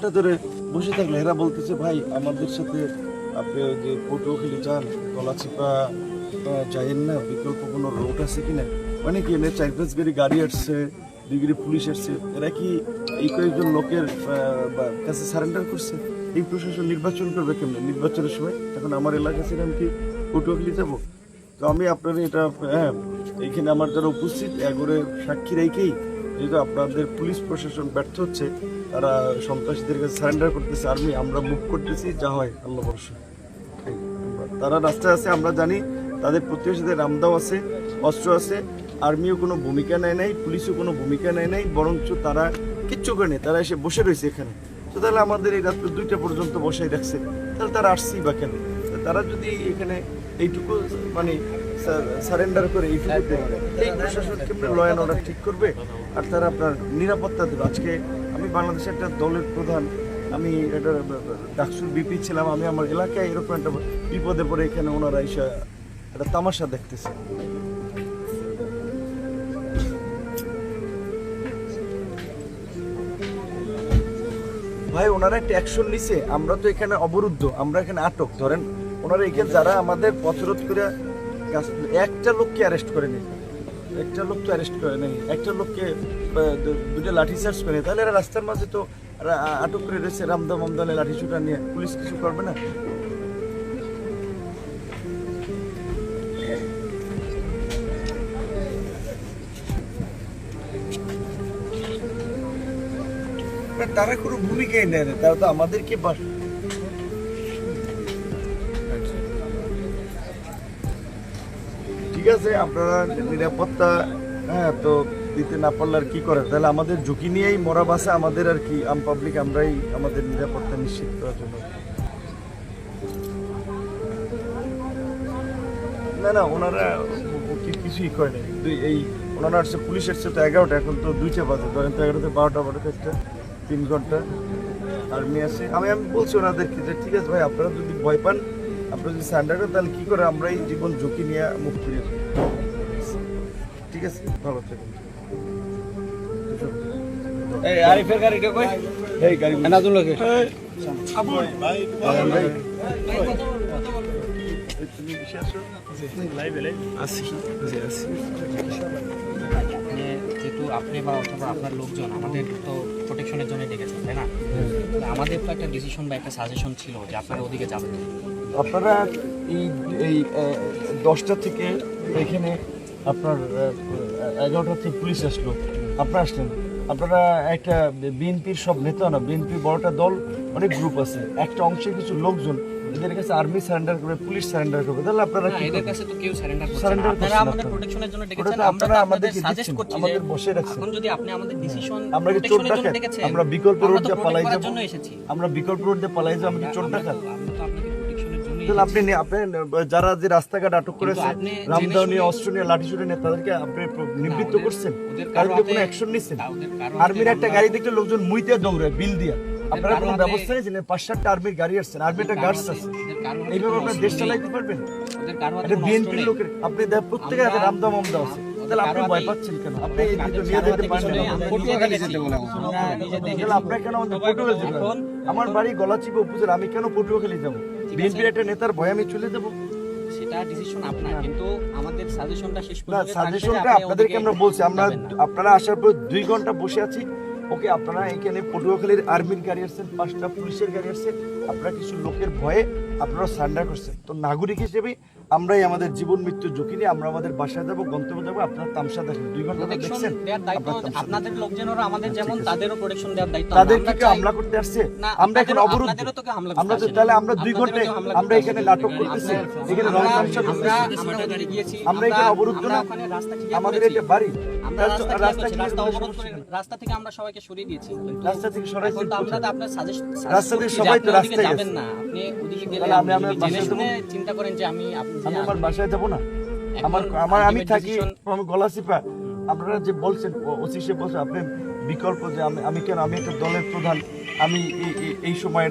এটা ধরে বসে থাকলে এরা বলতেছে, ভাই, আমাদের সাথে আপনি ওই যে পটুয়াখালী যান গলাচিপা যাইয়েন না, বিকল্প কোনো রোড আছে কিনা? মানে কি এনে চার পাঁচ গাড়ি গাড়ি আসছে ডিগ্রি পুলিশ আসছে। এরা কি এই কয়েকজন লোকের কাছে সারেন্ডার করছে? এই প্রশাসন নির্বাচন করবে কেমন? নির্বাচনের সময়? এখন আমার এলাকা ছিল আমি কি পটুয়াখালী যাব? তো আমি আপনার এটা হ্যাঁ এইখানে আমার যারা উপস্থিত এগোরে সাক্ষী রেখেই যেহেতু আপনাদের পুলিশ প্রশাসন ব্যর্থ হচ্ছে, তারা সন্ত্রাসীদের কাছে সারেন্ডার করতেছে আর্মি আমরা মুভ করতেছি, যা হয়, আল্লাহ ভরসা। তারা রাস্তায় আছে, আমরা জানি, তাদের প্রতিবেশীদের রামদাও আছে, অস্ত্র আছে, আর্মিও কোনো ভূমিকা নেয় নাই, পুলিশও কোনো ভূমিকা নেয় নাই, বরঞ্চ তারা কিচ্ছু করে তারা এসে বসে রয়েছে এখানে। তো তাহলে আমাদের এই রাত্র দুইটা পর্যন্ত বসাই রাখছে, তাহলে তারা আসছেই বা কেন? তারা যদি এখানে এইটুকু মানে সারেন্ডার করে এইটুকুতে এই প্রশাসন কেমন ল অ্যান্ড অর্ডার ঠিক করবে আর তারা আপনার নিরাপত্তা দেবে। আজকে আমি বাংলাদেশের একটা দলের প্রধান আমি এটা ডাকসুর বিপি ছিলাম আমি আমার এলাকায় এরকম একটা বিপদে পড়ে এখানে ওনারা এসে একটা তামাশা দেখতেছে। ভাই ওনারা একটা অ্যাকশন নিছে। আমরা তো এখানে অবরুদ্ধ আমরা এখানে আটক। ধরেন ওনারা এখানে যারা আমাদের পথরোধ করে একটা লোককে অ্যারেস্ট করে নেই। একটা লোক তো অ্যারেস্ট করে নেই। একটা লোককে দুটো লাঠি চার্জ করে। তাহলে এরা রাস্তার মাঝে তো আটক করে রয়েছে রামদা মমদালে লাঠি ছুটা নিয়ে পুলিশ কিছু করবে না? তারা কোনো ভূমিকাই নেয় তারা তো আমাদেরকে আছে, আপনারা নিরাপত্তা হ্যাঁ তো দিতে না পারলে আর কি করে তাহলে আমাদের ঝুঁকি নিয়েই মরা বাসা আমাদের আর কি, আম পাবলিক আমরাই আমাদের নিরাপত্তা নিশ্চিত করার জন্য। না না, ওনারা কিছুই করে নাই এই ওনারা আসছে, পুলিশ আসছে তো এগারোটা, এখন তো দুইটা বাজে। ধরেন তো এগারোতে বারোটা বারোটা একটা তিন ঘণ্টা। আর্মি আছে। আমি আমি বলছি ওনাদেরকে যে, ঠিক আছে ভাই, আপনারা যদি ভয় পান আপনারা যদি সান্ডার করেন তাহলে কি করে আমরা এই জীবন ঝুঁকি নিয়ে মুখ ফিরে ঠিক আছে ভালো থাকুন। এই আরিফের গাড়িটা কই এই গাড়ি নাজুল লোকে তুমি এসে আসো আসি। আপনি বা অথবা আপনার লোকজন আমাদের তো প্রোটেকশনের জন্য ডেকেছেন তাই না? আমাদের তো একটা ডিসিশন বা একটা সাজেশন ছিল যে আপনারা ওদিকে যাবেন। আপনারা এই এই দশটা থেকে এখানে আপনার এগারোটা থেকে পুলিশ আসলো। আপনারা আসলেন। আপনারা একটা বিএনপির সব নেতা না বিএনপি বড়টা দল অনেক গ্রুপ আছে। একটা অংশের কিছু লোকজন এদের কাছে আর্মি সারেন্ডার করবে পুলিশ সারেন্ডার করবে তাহলে আপনারা কি এদের কাছে তো কেউ সারেন্ডার করছে না। আপনারা আমাদের প্রোটেকশনের জন্য ডেকেছেন আমরা আপনারা তো সাজেস্ট করছি আমাদের বসে রাখছেন। এখন যদি আপনি আমাদের ডিসিশন আমরা কি চোর ডাকাত? আমরা বিকল্প আমরা রোড দিয়ে পালাই যাব? জন্য এসেছি। আমরা বিকল্প রোড দিয়ে পালাই যাব আমি কি চোর আমরা ডাকাত আমরা তাহলে আপনি আপনি যারা যে রাস্তাঘাট আটক করেছে রামদাও নিয়ে অস্ত্র নিয়ে লাঠি ছুটে নিয়ে তাদেরকে আপনি নিবৃত্ত করছেন? বিরুদ্ধে কোনো অ্যাকশন নিচ্ছেন? আর্মির একটা গাড়ি দেখলে লোকজন মুইতে দৌড়ে বিল দিয়া। আপনারা কোনো ব্যবস্থা নিয়েছেন? পাঁচ সাতটা আর্মির গাড়ি আসছেন আর্মি একটা গার্ডস আছে। এইভাবে আপনার দেশ চালাইতে পারবেন? বিএনপির লোকের আপনি প্রত্যেকের হাতে রামদাম আমদাও আছে। তাহলে আপনি ভয় পাচ্ছেন কেন? আপনি এই দিকে নিয়ে যেতে পারেন পটুয়াখালী যেতে বলে আমরা নিজে দেখেছি। তাহলে আপনার কেন আমাদের পটুয়াখালী আমার বাড়ি গলা গলাচিপা উপজেলা আমি কেন পটুয়াখালী যাব? বিএনপির একটা নেতার ভয় আমি চলে যাব। সেটা ডিসিশন আপনার কিন্তু আমাদের সাজেশনটা শেষ পর্যন্ত সাজেশনটা আপনাদেরকে আমরা বলছি আমরা আপনারা আসার পর দুই ঘণ্টা বসে আছি। ওকে আপনারা এখানে পটুয়াখালীর আর্মির গাড়ি আসছেন পাঁচটা পুলিশের গাড়ি আসছে। আপনারা কিছু লোকের ভয়ে আপনারা সান্ডার করছেন। তো নাগরিক হিসেবে আমরাই আমাদের জীবন মৃত্যু ঝুঁকি নিয়ে আমরা আমাদের বাসায় যাব গন্তব্য যাব। আপনারা তামসা দেখেন। দুই ঘণ্টা দেখছেন। আপনাদের লোকজনেরও আমাদের যেমন তাদেরও প্রোটেকশন দেওয়ার দায়িত্ব। তাদের আমরা কি হামলা করতে আসছে? আমরা এখন হামলা আমরা তো তাহলে আমরা দুই ঘন্টায় আমরা এখানে নাটক করতেছি। এখানে রং আমরা- এখানে অবরুদ্ধ আমরা না আমাদের। এটা বাড়ি। রাস্তা- থেকে আমরা সবাইকে সরিয়ে দিয়েছি। রাস্তা থেকে সরাই আপনার সাজেস্ট রাস্তা থেকে সবাই তো রাস্তায় যাবেন না। আপনি ওদিকে গেলে আমি আপনি আমার বাসায় শুনে চিন্তা করেন যে আমি আমি আমার বাসায় যাব না? আমার আমার আমি থাকি decision- আপনারা যে বলছেন ওসি সে বলছে আপনি বিকল্প যে আমি আমি কেন? আমি একটা দলের প্রধান। আমি এই- সময়ের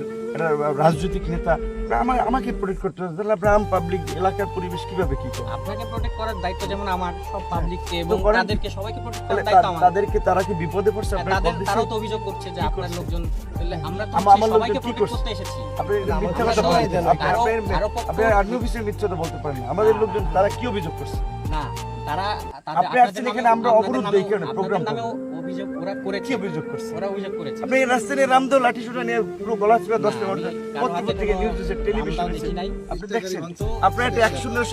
রাজনৈতিক নেতা। আমার আমাকে প্রোটেক্ট করতে হবে। তাহলে আম পাবলিক এলাকার পরিবেশ কীভাবে কি আপনাকে প্রোটেক্ট করার দায়িত্ব যেমন আমার সব পাবলিককে এবং তাদেরকে সবাইকে প্রোটেক্ট করার দায়িত্ব আমার। তাদেরকে তারা কি বিপদে পড়ছে? হ্যাঁ, তাদের তারাও তো অভিযোগ করছে যে আপনার লোকজন আমরা তো সবাইকে প্রোটেক্ট করতে এসেছি। আপনি মিথ্যা কথা বলেন আপনি আর্মি অফিসের মিথ্যা বলতে পারেন আমাদের লোকজন তারা কি অভিযোগ করছে? না তারা আপনি আসছেন এখানে আমরা অবরোধ দেই কেন? প্রোগ্রাম অভিযোগ ওরা কি অভিযোগ করছে ওরা অভিযোগ করেছে। আপনি রাস্তায় রামদেও লাঠি সুটা নিয়ে পুরো গলা ছিপা দশটা আমি ঘণ্টা কারও হাতে পত্রিকা থেকে নিউজ দিচ্ছে টেলিভিশন। আপনি দেখছেন? আপনারা একটা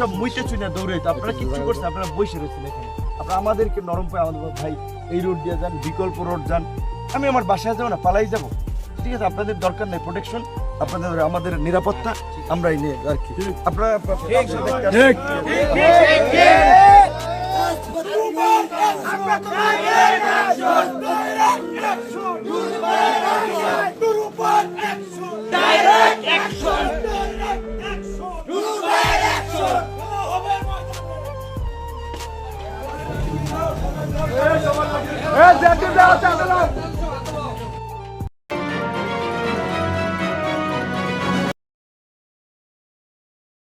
সব মুইতে চুনে দৌড়াইতো। আপনারা কিচ্ছু করছেন আপনারা বসে রয়েছেন এখানে। আপনারা আমাদেরকে নরম পায় আমাদের ভাই এই রোড দিয়ে যান বিকল্প রোড যান। আমি আমার বাসায় যাব না পালাই যাব। ঠিক আছে আপনাদের দরকার নেই প্রোটেকশন আপনাদের আমাদের নিরাপত্তা আমরা এই নিয়ে আর কি আপনারা Hey, that's that's.